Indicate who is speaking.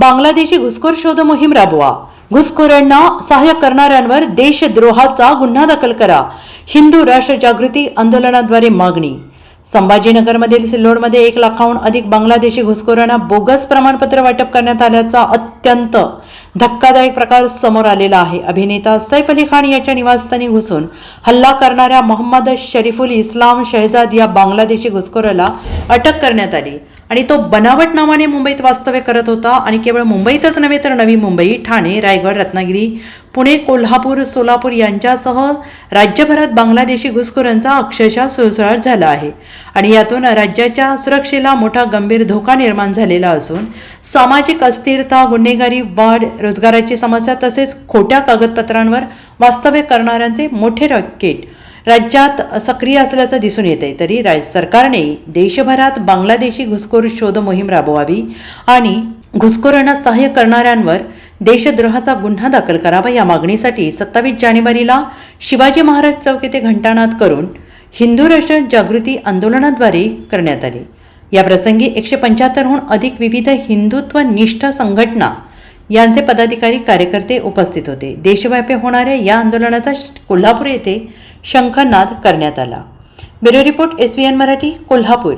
Speaker 1: बांगलादेशी घुसखोर शोध मोहीम राबवा. घुसखोरांना सहाय्य करणाऱ्यांवर देशद्रोहाचा गुन्हा दाखल करा. हिंदू राष्ट्र जागृती आंदोलनाद्वारे मागणी. संभाजीनगरमधील सिल्लोडमध्ये एक लाखाहून अधिक बांगलादेशी घुसखोरांना बोगस प्रमाणपत्र वाटप करण्यात आल्याचा अत्यंत धक्कादायक प्रकार समोर आलेला आहे. अभिनेता सैफ अली खान याच्या निवासस्थानी घुसून हल्ला करणाऱ्या मोहम्मद शरीफुल इस्लाम शहजाद या बांगलादेशी घुसखोराला अटक करण्यात आली. आणि तो बनावट नावाने मुंबईत वास्तव्य करत होता. आणि केवळ मुंबईतच नव्हे तर नवी मुंबई ठाणे रायगड रत्नागिरी पुणे कोल्हापूर सोलापूर यांच्यासह राज्यभरात बांगलादेशी घुसखोरांचा अक्षरशः सुळसुळाट झाला आहे. आणि यातून राज्याच्या सुरक्षेला मोठा गंभीर धोका निर्माण झालेला असून सामाजिक अस्थिरता गुन्हेगारी वाढ रोजगाराची समस्या तसेच खोट्या कागदपत्रांवर वास्तव्य करणाऱ्यांचे मोठे रॉकेट राज्यात सक्रिय असल्याचं दिसून येते तरी राज सरकारने देशभरात बांगलादेशी घुसखोर शोध मोहीम राबवावी आणि घुसखोरांना सहाय्य करणाऱ्यांवर देशद्रोहाचा गुन्हा दाखल करावा या मागणीसाठी सत्तावीस जानेवारीला शिवाजी महाराज चौक येथे घंटानाद करून हिंदू राष्ट्र जागृती आंदोलनाद्वारे करण्यात आले. या प्रसंगी एकशे पंच्याहत्तरहून अधिक विविध हिंदुत्व निष्ठ संघटना यांचे पदाधिकारी कार्यकर्ते उपस्थित होते. देशव्यापी होणाऱ्या या आंदोलनाचा कोल्हापूर येथे शंखनाद करण्यात आला. Bureau report S N Marathi Kolhapur.